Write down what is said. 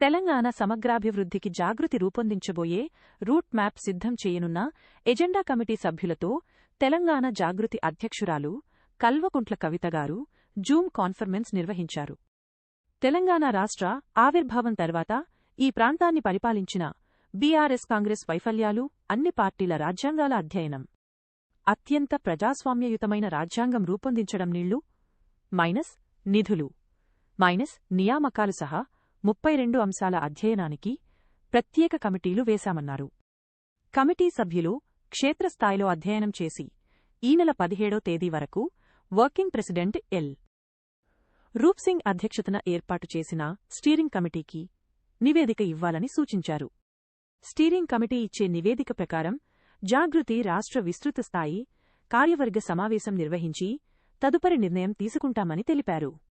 తెలంగాణ సమగ్రాభివృద్ధికి జాగృతి రూపొందించబోయే route map సిద్ధం చేయనున్న ఎజెండా కమిటీ సభ్యులతో తెలంగాణ జాగృతి అధ్యక్షురాలు కల్వకుంట్ల కవితగారు జూమ్ కాన్ఫరెన్స్ నిర్వహించారు. తెలంగాణ రాష్ట్ర ఆవిర్భావం తర్వాత ఈ ప్రాంతాన్ని పరిపాలించిన బీఆర్ఎస్ కాంగ్రెస్ వైఫల్యాలు అన్ని పార్టీల రాజ్యాంగాల అధ్యయనం. అత్యంత ప్రజాస్వామ్యయుతమైన రాజ్యాంగం రూపొందించడం నీళ్ళు మైనస్ నిధులు మైనస్ నియామకాలు సహా ముప్పై రెండు అంశాల అధ్యయనానికి ప్రత్యేక కమిటీలు వేశామన్నారు. కమిటీ సభ్యులు క్షేత్రస్థాయిలో అధ్యయనం చేసి ఈ నెల పదిహేడో తేదీ వరకు వర్కింగ్ ప్రెసిడెంట్ ఎల్. రూప్సింగ్ అధ్యక్షతన ఏర్పాటు చేసిన స్టీరింగ్ కమిటీకి నివేదిక ఇవ్వాలని సూచించారు. స్టీరింగ్ కమిటీ ఇచ్చే నివేదిక ప్రకారం జాగృతి రాష్ట్ర విస్తృత స్థాయి కార్యవర్గ సమావేశం నిర్వహించి తదుపరి నిర్ణయం తీసుకుంటామని తెలిపారు.